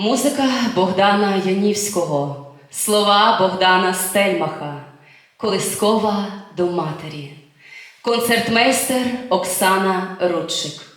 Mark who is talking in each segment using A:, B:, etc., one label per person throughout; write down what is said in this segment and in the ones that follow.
A: Музика Богдана Янівського, слова Богдана Стельмаха, Колискова до матері, концертмейстер Оксана Рудчик.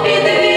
A: обіди.